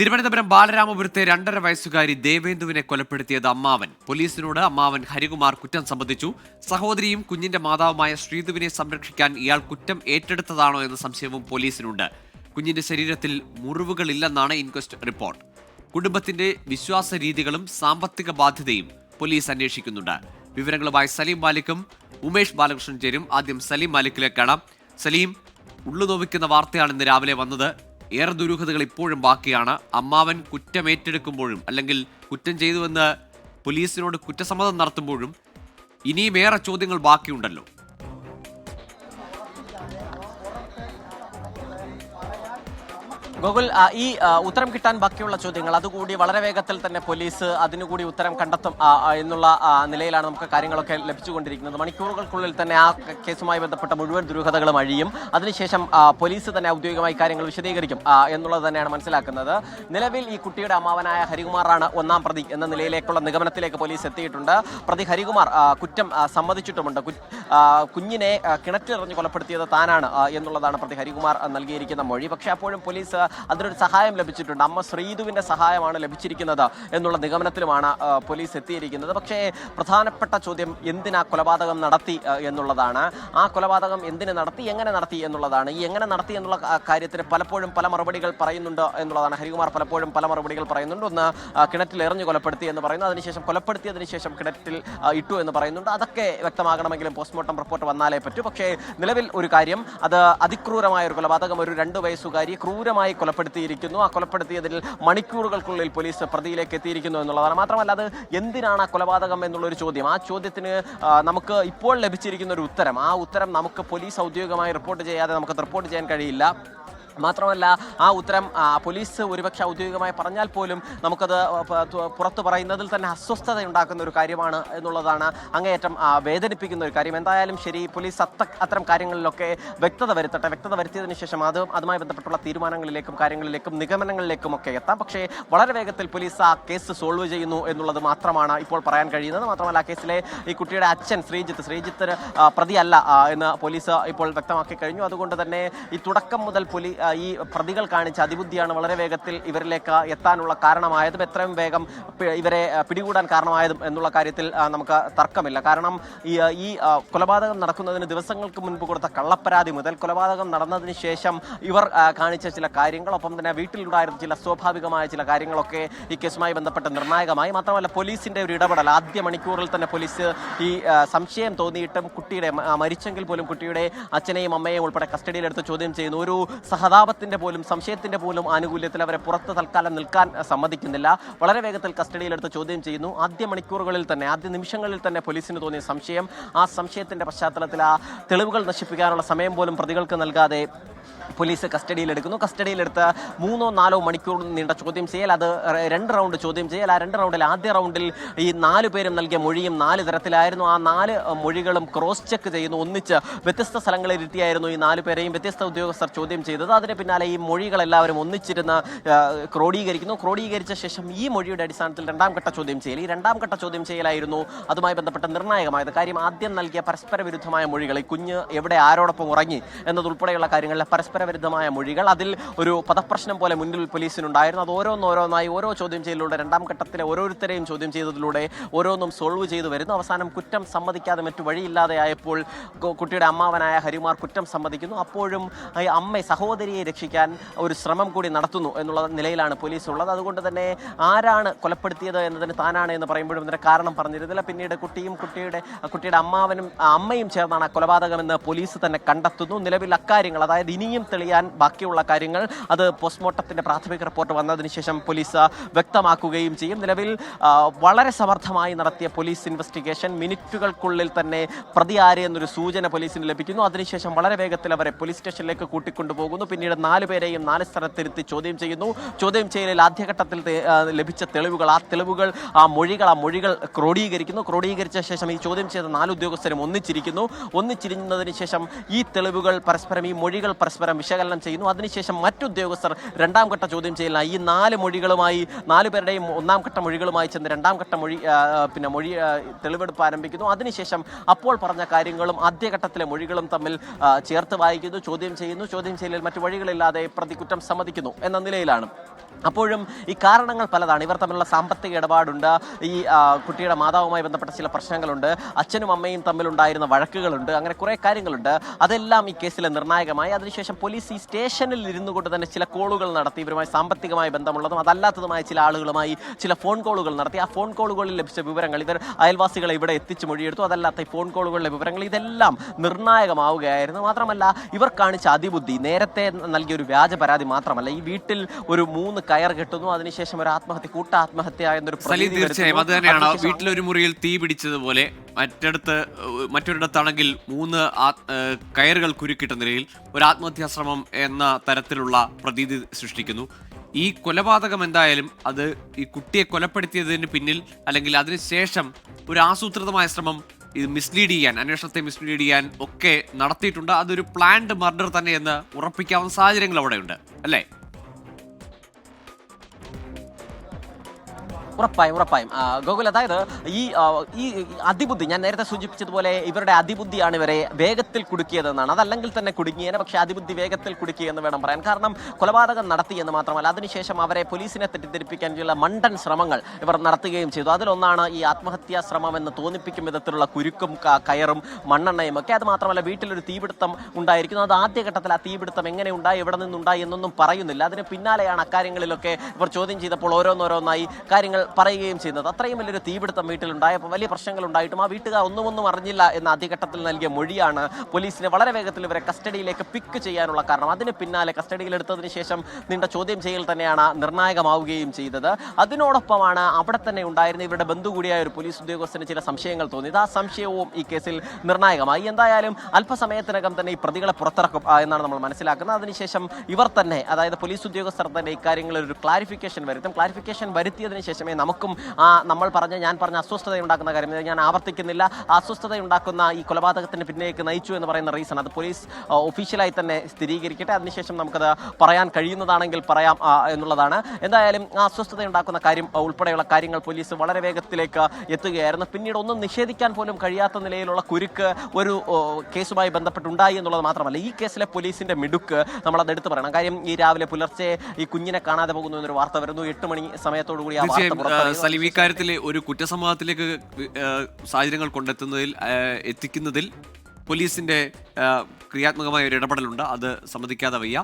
തിരുവനന്തപുരം ബാലരാമപുരത്തെ രണ്ടര വയസ്സുകാരി ദേവേന്ദുവിനെ കൊലപ്പെടുത്തിയത് അമ്മാവൻ. പോലീസിനോട് അമ്മാവൻ ഹരികുമാർ കുറ്റം സംബന്ധിച്ചു. സഹോദരിയും കുഞ്ഞിന്റെ മാതാവുമായ ശ്രീധുവിനെ സംരക്ഷിക്കാൻ ഇയാൾ കുറ്റം ഏറ്റെടുത്തതാണോ എന്ന സംശയവും പോലീസിനുണ്ട്. കുഞ്ഞിന്റെ ശരീരത്തിൽ മുറിവുകളില്ലെന്നാണ് ഇൻക്വസ്റ്റ് റിപ്പോർട്ട്. കുടുംബത്തിന്റെ വിശ്വാസ രീതികളും സാമ്പത്തിക ബാധ്യതയും പോലീസ് അന്വേഷിക്കുന്നുണ്ട്. വിവരങ്ങളുമായി സലീം മാലിക്കും ഉമേഷ് ബാലകൃഷ്ണൻ ചേരും. ആദ്യം സലീം മാലിക്കിലേക്ക് കാണാം. സലീം ഉള്ളുനോവിക്കുന്ന വാർത്തയാണ് ഇന്ന് രാവിലെ വന്നത്. ഏറെ ദുരൂഹതകൾ ഇപ്പോഴും ബാക്കിയാണ്. അമ്മാവൻ കുറ്റമേറ്റെടുക്കുമ്പോഴും അല്ലെങ്കിൽ കുറ്റം ചെയ്തുവെന്ന് പോലീസിനോട് കുറ്റസമ്മതം നടത്തുമ്പോഴും ഇനിയും ഏറെ ചോദ്യങ്ങൾ ബാക്കിയുണ്ടല്ലോ. ഗോകുൽ ഈ ഉത്തരം കിട്ടാൻ ബാക്കിയുള്ള ചോദ്യങ്ങൾ അതുകൂടി വളരെ വേഗത്തിൽ തന്നെ പോലീസ് അതിനുകൂടി ഉത്തരം കണ്ടെത്തും എന്നുള്ള നിലയിലാണ് നമുക്ക് കാര്യങ്ങളൊക്കെ ലഭിച്ചുകൊണ്ടിരിക്കുന്നത്. മണിക്കൂറുകൾക്കുള്ളിൽ തന്നെ ആ കേസുമായി ബന്ധപ്പെട്ട മുഴുവൻ ദുരൂഹതകളും അഴിയും. അതിനുശേഷം പോലീസ് തന്നെ ഔദ്യോഗികമായി കാര്യങ്ങൾ വിശദീകരിക്കും എന്നുള്ളത് തന്നെയാണ് മനസ്സിലാക്കുന്നത്. നിലവിൽ ഈ കുട്ടിയുടെ അമ്മാവനായ ഹരികുമാറാണ് ഒന്നാം പ്രതി എന്ന നിലയിലേക്കുള്ള നിഗമനത്തിലേക്ക് പോലീസ് എത്തിയിട്ടുണ്ട്. പ്രതി ഹരികുമാർ കുറ്റം സമ്മതിച്ചിട്ടുമുണ്ട്. കുഞ്ഞിനെ കിണറ്റിലെറിഞ്ഞ് കൊലപ്പെടുത്തിയത് താനാണ് എന്നുള്ളതാണ് പ്രതി ഹരികുമാർ നൽകിയിരിക്കുന്ന മൊഴി. പക്ഷേ അപ്പോഴും പോലീസ് അതിനൊരു സഹായം ലഭിച്ചിട്ടുണ്ട്. അമ്മ ശ്രീധുവിന്റെ സഹായമാണ് ലഭിച്ചിരിക്കുന്നത് എന്നുള്ള നിഗമനത്തിലുമാണ് പോലീസ് എത്തിയിരിക്കുന്നത്. പക്ഷേ പ്രധാനപ്പെട്ട ചോദ്യം എന്തിനാ കൊലപാതകം നടത്തി എന്നുള്ളതാണ്. ആ കൊലപാതകം എന്തിനു നടത്തി എങ്ങനെ നടത്തി എന്നുള്ളതാണ്. ഈ എങ്ങനെ നടത്തി എന്നുള്ള കാര്യത്തിന് പലപ്പോഴും പല മറുപടികൾ പറയുന്നുണ്ട് എന്നുള്ളതാണ്. ഹരികുമാർ പലപ്പോഴും പല മറുപടികൾ പറയുന്നുണ്ട്. ഒന്ന് കിണറ്റിൽ എറിഞ്ഞു കൊലപ്പെടുത്തി എന്ന് പറയുന്നു. അതിനുശേഷം കൊലപ്പെടുത്തിയതിനു ശേഷം കിണറ്റിൽ ഇട്ടു എന്ന് പറയുന്നുണ്ട്. അതൊക്കെ വ്യക്തമാകണമെങ്കിലും പോസ്റ്റ്മോർട്ടം റിപ്പോർട്ട് വന്നാലേ പറ്റൂ. പക്ഷേ നിലവിൽ ഒരു കാര്യം അത് അതിക്രൂരമായ ഒരു കൊലപാതകം ഒരു രണ്ട് വയസ്സുകാരി ക്രൂരമായി കൊലപ്പെടുത്തിയിരിക്കുന്നു. ആ കൊലപ്പെടുത്തിയതിൽ മണിക്കൂറുകൾക്കുള്ളിൽ പോലീസ് പ്രതിയിലേക്ക് എത്തിയിരിക്കുന്നു എന്നുള്ളതാണ്. മാത്രമല്ല അത് എന്തിനാണ് ആ കൊലപാതകം എന്നുള്ളൊരു ചോദ്യം? ആ ചോദ്യത്തിന് നമുക്ക് ഇപ്പോൾ ലഭിച്ചിരിക്കുന്ന ഒരു ഉത്തരം. ആ ഉത്തരം നമുക്ക് പോലീസ് ഔദ്യോഗികമായി റിപ്പോർട്ട് ചെയ്യാതെ നമുക്ക് റിപ്പോർട്ട് ചെയ്യാൻ കഴിയില്ല. മാത്രമല്ല ആ ഉത്തരം പോലീസ് ഒരുപക്ഷെ ഔദ്യോഗികമായി പറഞ്ഞാൽ പോലും നമുക്കത് പുറത്തു പറയുന്നതിൽ തന്നെ അസ്വസ്ഥത ഉണ്ടാക്കുന്ന ഒരു കാര്യമാണ് എന്നുള്ളതാണ് അങ്ങേയറ്റം വേദനിപ്പിക്കുന്ന ഒരു കാര്യം. എന്തായാലും ശരി പോലീസ് അത്ത അത്തരം കാര്യങ്ങളിലൊക്കെ വ്യക്തത വരുത്തട്ടെ. വ്യക്തത വരുത്തിയതിനു ശേഷം അത് അതുമായി ബന്ധപ്പെട്ടുള്ള തീരുമാനങ്ങളിലേക്കും കാര്യങ്ങളിലേക്കും നിഗമനങ്ങളിലേക്കും ഒക്കെ എത്താം. പക്ഷേ വളരെ വേഗത്തിൽ പോലീസ് ആ കേസ് സോൾവ് ചെയ്യുന്നു എന്നുള്ളത് മാത്രമാണ് ഇപ്പോൾ പറയാൻ കഴിയുന്നത്. മാത്രമല്ല ആ കേസിലെ ഈ കുട്ടിയുടെ അച്ഛൻ ശ്രീജിത്ത് ശ്രീജിത്തിന് പ്രതിയല്ല എന്ന് പോലീസ് ഇപ്പോൾ വ്യക്തമാക്കി കഴിഞ്ഞു. അതുകൊണ്ട് തന്നെ ഈ തുടക്കം മുതൽ പോലീ ആ, ഈ പ്രതികൾ കാണിച്ച അതിബുദ്ധിയാണ് വളരെ വേഗത്തിൽ ഇവരിലേക്ക് എത്താനുള്ള കാരണമായതും എത്രയും വേഗം ഇവരെ പിടികൂടാൻ കാരണമായതും എന്നുള്ള കാര്യത്തിൽ നമുക്ക് തർക്കമില്ല. കാരണം ഈ കൊലപാതകം നടക്കുന്നതിന് ദിവസങ്ങൾക്ക് മുൻപ് കൊടുത്ത കള്ളപ്പരാതി മുതൽ കൊലപാതകം നടന്നതിന് ശേഷം ഇവർ കാണിച്ച ചില കാര്യങ്ങൾ ഒപ്പം തന്നെ വീട്ടിലുണ്ടായിരുന്ന ചില സ്വാഭാവികമായ ചില കാര്യങ്ങളൊക്കെ ഈ കേസുമായി ബന്ധപ്പെട്ട് നിർണായകമായി. മാത്രമല്ല പോലീസിന്റെ ഒരു ഇടപെടൽ ആദ്യ മണിക്കൂറിൽ തന്നെ പോലീസ് ഈ സംശയം തോന്നിയിട്ടും കുട്ടിയുടെ മരിച്ചെങ്കിൽ പോലും കുട്ടിയുടെ അച്ഛനെയും അമ്മയെയും ഉൾപ്പെടെ കസ്റ്റഡിയിലെടുത്ത് ചോദ്യം ചെയ്യുന്നു. ഒരു സഹതാപത്തിന്റെ പോലും സംശയത്തിന്റെ പോലും ആനുകൂല്യത്തിൽ അവരെ പുറത്ത് തൽക്കാലം നിൽക്കാൻ സമ്മതിക്കുന്നില്ല. വളരെ വേഗത്തിൽ കസ്റ്റഡിയിലെടുത്ത് ചോദ്യം ചെയ്യുന്നു. ആദ്യ മണിക്കൂറുകളിൽ തന്നെ ആദ്യ നിമിഷങ്ങളിൽ തന്നെ പോലീസിന് തോന്നിയ സംശയം ആ സംശയത്തിന്റെ പശ്ചാത്തലത്തിൽ ആ തെളിവുകൾ നശിപ്പിക്കാനുള്ള സമയം പോലും പ്രതികൾക്ക് നൽകാതെ പോലീസ് കസ്റ്റഡിയിലെടുക്കുന്നു. കസ്റ്റഡിയിലെടുത്ത് മൂന്നോ നാലോ മണിക്കൂർ നീണ്ട ചോദ്യം ചെയ്യൽ. അത് രണ്ട് റൗണ്ട് ചോദ്യം ചെയ്യൽ. ആ രണ്ട് റൗണ്ടിൽ ആദ്യ റൗണ്ടിൽ ഈ നാല് പേരും നൽകിയ മൊഴിയും നാല് തരത്തിലായിരുന്നു. ആ നാല് മൊഴികളും ക്രോസ് ചെക്ക് ചെയ്യുന്നു. ഒന്നിച്ച് വ്യത്യസ്ത സ്ഥലങ്ങളിൽ ഇരുത്തിയായിരുന്നു ഈ നാല് പേരെയും വ്യത്യസ്ത ഉദ്യോഗസ്ഥർ ചോദ്യം ചെയ്തത്. അതിന് പിന്നാലെ ഈ മൊഴികളെല്ലാവരും ഒന്നിച്ചിരുന്ന് ആ, ക്രോഡീകരിക്കുന്നു. ക്രോഡീകരിച്ച ശേഷം ഈ മൊഴിയുടെ അടിസ്ഥാനത്തിൽ രണ്ടാം ഘട്ട ചോദ്യം ചെയ്യൽ. ഈ രണ്ടാം ഘട്ട ചോദ്യം ചെയ്യലായിരുന്നു അതുമായി ബന്ധപ്പെട്ട നിർണായകമായത്. കാര്യം ആദ്യം നൽകിയ പരസ്പര വിരുദ്ധമായ മൊഴികൾ ഈ കുഞ്ഞ് എവിടെ ആരോടൊപ്പം ഉറങ്ങി? എന്നതുൾപ്പെടെയുള്ള കാര്യങ്ങളിലെ പരസ്പര വിരുദ്ധമായ മൊഴികൾ. അതിൽ ഒരു പദപ്രശ്നം പോലെ മുന്നിൽ പോലീസിനുണ്ടായിരുന്നു. അത് ഓരോന്നോരോന്നായി ഓരോ ചോദ്യം ചെയ്യലിലൂടെ രണ്ടാം ഘട്ടത്തിലെ ഓരോരുത്തരെയും ചോദ്യം ചെയ്തതിലൂടെ ഓരോന്നും സോൾവ് ചെയ്തു വരുന്നു. അവസാനം കുറ്റം സമ്മതിക്കാതെ മറ്റു വഴിയില്ലാതെ ആയപ്പോൾ കുട്ടിയുടെ അമ്മാവനായ ഹരിമാർ കുറ്റം സമ്മതിക്കുന്നു. അപ്പോഴും ഈ അമ്മ സഹോദരിയെ രക്ഷിക്കാൻ ഒരു ശ്രമം കൂടി നടത്തുന്നു എന്നുള്ള നിലയിലാണ് പോലീസ് ഉള്ളത് അതുകൊണ്ട് തന്നെ ആരാണ് കൊലപ്പെടുത്തിയത് എന്നതിന് താനാണ് എന്ന് പറയുമ്പോഴും ഇതിന്റെ കാരണം പറഞ്ഞിരുന്നില്ല. പിന്നീട് കുട്ടിയും കുട്ടിയുടെ കുട്ടിയുടെ അമ്മാവനും അമ്മയും ചേർന്നാണ് കൊലപാതകമെന്ന് പോലീസ് തന്നെ കണ്ടെത്തുന്നു. നിലവിൽ അക്കാര്യങ്ങൾ അതായത് ഇനിയും തെളിയാൻ ബാക്കിയുള്ള കാര്യങ്ങൾ. അത് പോസ്റ്റ്മോർട്ടത്തിന്റെ പ്രാഥമിക റിപ്പോർട്ട് വന്നതിന് ശേഷം പോലീസ് വ്യക്തമാക്കുകയും ചെയ്യും. നിലവിൽ വളരെ സമർത്ഥമായി നടത്തിയ പോലീസ് ഇൻവെസ്റ്റിഗേഷൻ മിനിറ്റുകൾക്കുള്ളിൽ തന്നെ പ്രതി എന്നൊരു സൂചന പോലീസിന് ലഭിക്കുന്നു. അതിനുശേഷം വളരെ വേഗത്തിൽ അവരെ പോലീസ് സ്റ്റേഷനിലേക്ക് കൂട്ടിക്കൊണ്ടുപോകുന്നു പിന്നീട് നാല് പേരെയും നാല് സ്ഥലത്തിരുത്തി ചോദ്യം ചെയ്യുന്നു. ചോദ്യം ചെയ്യലിൽ ആദ്യഘട്ടത്തിൽ ലഭിച്ച തെളിവുകൾ ആ തെളിവുകൾ ആ മൊഴികൾ ആ മൊഴികൾ ക്രോഡീകരിക്കുന്നു. ക്രോഡീകരിച്ച ശേഷം ഈ ചോദ്യം ചെയ്ത നാല് ഉദ്യോഗസ്ഥരും ഒന്നിച്ചിരിക്കുന്നു. ഒന്നിച്ചിരിക്കുന്നതിന് ശേഷം ഈ തെളിവുകൾ പരസ്പരം ഈ മൊഴികൾ പരസ്പരം വിശകലനം ചെയ്യുന്നു. അതിനുശേഷം മറ്റുദ്യോഗസ്ഥർ രണ്ടാം ഘട്ട ചോദ്യം ചെയ്യലിനായി ഈ നാല് മൊഴികളുമായി നാല് പേരുടെയും ഒന്നാം ഘട്ട മൊഴികളുമായി ചെന്ന് രണ്ടാം ഘട്ട മൊഴി പിന്നെ മൊഴി തെളിവെടുപ്പ് ആരംഭിക്കുന്നു. അതിനുശേഷം അപ്പോൾ പറഞ്ഞ കാര്യങ്ങളും ആദ്യഘട്ടത്തിലെ മൊഴികളും തമ്മിൽ ചേർത്ത് വായിക്കുന്നു ചോദ്യം ചെയ്യുന്നു. ചോദ്യം ചെയ്യലിൽ മറ്റു വഴികളില്ലാതെ പ്രതി കുറ്റം സമ്മതിക്കുന്നു എന്ന നിലയിലാണ്. അപ്പോഴും ഈ കാരണങ്ങൾ പലതാണ്. ഇവർ തമ്മിലുള്ള സാമ്പത്തിക ഇടപാടുണ്ട്. ഈ കുട്ടിയുടെ മാതാവുമായി ബന്ധപ്പെട്ട ചില പ്രശ്നങ്ങളുണ്ട്. അച്ഛനും അമ്മയും തമ്മിലുണ്ടായിരുന്ന വഴക്കുകളുണ്ട്. അങ്ങനെ കുറേ കാര്യങ്ങളുണ്ട്. അതെല്ലാം ഈ കേസിൽ നിർണായകമായി. അതിനുശേഷം പോലീസ് ഈ സ്റ്റേഷനിൽ ഇരുന്നു കൊണ്ട് തന്നെ ചില കോളുകൾ നടത്തി. ഇവരുമായി സാമ്പത്തികമായി ബന്ധമുള്ളതും അതല്ലാത്തതുമായ ചില ആളുകളുമായി ചില ഫോൺ കോളുകൾ നടത്തി. ആ ഫോൺ കോളുകളിൽ ലഭിച്ച വിവരങ്ങൾ ഇവർ അയൽവാസികളെ ഇവിടെ എത്തിച്ച് മൊഴിയെടുത്തു. അതല്ലാത്ത ഈ ഫോൺ കോളുകളിലെ വിവരങ്ങൾ ഇതെല്ലാം നിർണായകമാവുകയായിരുന്നു. മാത്രമല്ല ഇവർ കാണിച്ച അതിബുദ്ധി നേരത്തെ നൽകിയ ഒരു വ്യാജ പരാതി മാത്രമല്ല. ഈ വീട്ടിൽ ഒരു മൂന്ന് കയർ കെട്ടുന്നു. അതിനുശേഷം ഒരു ആത്മഹത്യ കൂട്ട ആത്മഹത്യ എന്നൊരു സലീം തീർച്ചയായും. അത് തന്നെയാണ്. വീട്ടിലൊരു മുറിയിൽ തീ പിടിച്ചതുപോലെ മറ്റിടത്ത് മറ്റൊരിടത്താണെങ്കിൽ മൂന്ന് കയറുകൾ കുരുക്കിട്ട നിലയിൽ ഒരു ആത്മഹത്യാശ്രമം എന്ന തരത്തിലുള്ള പ്രതീതി സൃഷ്ടിക്കുന്നു. ഈ കൊലപാതകം എന്തായാലും അത് ഈ കുട്ടിയെ കൊലപ്പെടുത്തിയതിന് പിന്നിൽ അല്ലെങ്കിൽ അതിനുശേഷം ഒരു ആസൂത്രിതമായ ശ്രമം ഇത് മിസ്ലീഡ് ചെയ്യാൻ അന്വേഷണത്തെ മിസ്ലീഡ് ചെയ്യാൻ ഒക്കെ നടത്തിയിട്ടുണ്ട്. അതൊരു പ്ലാൻഡ് മർഡർ തന്നെ എന്ന് ഉറപ്പിക്കാവുന്ന സാഹചര്യങ്ങൾ അവിടെയുണ്ട്. അല്ലേ? ഉറപ്പായും ഉറപ്പായും. ഗോകുൽ അതായത് ഈ ഈ അതിബുദ്ധി ഞാൻ നേരത്തെ സൂചിപ്പിച്ചതുപോലെ ഇവരുടെ അതിബുദ്ധിയാണ് ഇവരെ വേഗത്തിൽ കുടുക്കിയതെന്നാണ്. അതല്ലെങ്കിൽ തന്നെ കുടുങ്ങിയേനെ പക്ഷേ അതിബുദ്ധി വേഗത്തിൽ കുടുക്കിയെന്ന് വേണം പറയാൻ. കാരണം കൊലപാതകം നടത്തി എന്ന് മാത്രമല്ല അതിനുശേഷം അവരെ പോലീസിനെ തെറ്റിദ്ധരിപ്പിക്കാൻ ചില മണ്ടൻ ശ്രമങ്ങൾ ഇവർ നടത്തുകയും ചെയ്തു. അതിലൊന്നാണ് ഈ ആത്മഹത്യാ ശ്രമം എന്ന് തോന്നിപ്പിക്കും വിധത്തിലുള്ള കുരുക്കും കയറും മണ്ണെണ്ണയും ഒക്കെ. അത് മാത്രമല്ല വീട്ടിലൊരു തീപിടുത്തം ഉണ്ടായിരിക്കുന്നു. അത് ആദ്യഘട്ടത്തിൽ ആ തീപിടുത്തം എങ്ങനെ ഉണ്ടായി എവിടെ നിന്നുണ്ടായി എന്നൊന്നും പറയുന്നില്ല. അതിന് പിന്നാലെയാണ് അക്കാര്യങ്ങളിലൊക്കെ ഇവർ ചോദ്യം ചെയ്തപ്പോൾ ഓരോന്നോരോന്നായി കാര്യങ്ങൾ പറയുകയും ചെയ്യുന്നത്. അത്രയും വലിയൊരു തീപിടുത്തം വീട്ടിലുണ്ടായപ്പോൾ വലിയ പ്രശ്നങ്ങൾ ഉണ്ടായിട്ടും ആ വീട്ടുകാർ ഒന്നും അറിഞ്ഞില്ല എന്ന ആദ്യഘട്ടത്തിൽ നൽകിയ മൊഴിയാണ് പോലീസിനെ വളരെ വേഗത്തിൽ ഇവരെ കസ്റ്റഡിയിലേക്ക് പിക്ക് ചെയ്യാനുള്ള കാരണം. അതിന് പിന്നാലെ കസ്റ്റഡിയിലെടുത്തതിന് ശേഷം നീണ്ട ചോദ്യം ചെയ്യൽ തന്നെയാണ് നിർണായകമാവുകയും ചെയ്തത്. അതിനോടൊപ്പമാണ് അവിടെ തന്നെ ഉണ്ടായിരുന്ന ഇവരുടെ ബന്ധു കൂടിയായ ഒരു പോലീസ് ഉദ്യോഗസ്ഥന് ചില സംശയങ്ങൾ തോന്നിയത്. ആ സംശയവും ഈ കേസിൽ നിർണായകമായി. എന്തായാലും അല്പസമയത്തിനകം തന്നെ ഈ പ്രതികളെ പുറത്തിറക്കും എന്നാണ് നമ്മൾ മനസ്സിലാക്കുന്നത്. അതിനുശേഷം ഇവർ തന്നെ അതായത് പോലീസ് ഉദ്യോഗസ്ഥർ തന്നെ ഇക്കാര്യങ്ങളിൽ ഒരു ക്ലാരിഫിക്കേഷൻ വരുത്തും. ക്ലാരിഫിക്കേഷൻ വരുത്തിയതിനു ശേഷമേ നമുക്കും നമ്മൾ പറഞ്ഞ ഞാൻ പറഞ്ഞ അസ്വസ്ഥത ഉണ്ടാക്കുന്ന കാര്യം ഞാൻ ആവർത്തിക്കുന്നില്ല. അസ്വസ്ഥത ഉണ്ടാക്കുന്ന ഈ കൊലപാതകത്തിന് പിന്നേക്ക് നയിച്ചു എന്ന് പറയുന്ന റീസൺ അത് പോലീസ് ഒഫീഷ്യലായി തന്നെ സ്ഥിരീകരിക്കട്ടെ. അതിനുശേഷം നമുക്കത് പറയാൻ കഴിയുന്നതാണെങ്കിൽ പറയാം എന്നുള്ളതാണ്. എന്തായാലും ആ അസ്വസ്ഥത ഉണ്ടാക്കുന്ന കാര്യം ഉൾപ്പെടെയുള്ള കാര്യങ്ങൾ പോലീസ് വളരെ വേഗത്തിലേക്ക് എത്തുകയായിരുന്നു. പിന്നീട് ഒന്നും നിഷേധിക്കാൻ പോലും കഴിയാത്ത നിലയിലുള്ള കുരുക്ക് ഒരു കേസുമായി ബന്ധപ്പെട്ടുണ്ടായി എന്നുള്ളത് മാത്രമല്ല ഈ കേസിലെ പോലീസിന്റെ മിടുക്ക് നമ്മളത് എടുത്തു പറയണം. കാര്യം ഈ രാവിലെ പുലർച്ചെ ഈ കുഞ്ഞിനെ കാണാതെ പോകുന്നു എന്നൊരു വാർത്ത വരുന്നു. എട്ട് മണി സമയത്തോടു കൂടി ആ വാർത്ത. സലീം ഇക്കാര്യത്തിൽ കാര്യത്തിൽ ഒരു കുറ്റസമൂഹത്തിലേക്ക് സാഹചര്യങ്ങൾ കൊണ്ടെത്തുന്നതിൽ എത്തിക്കുന്നതിൽ പോലീസിന്റെ ക്രിയാത്മകമായ ഒരു ഇടപെടലുണ്ട്. അത് സമ്മതിക്കാതെ വയ്യ.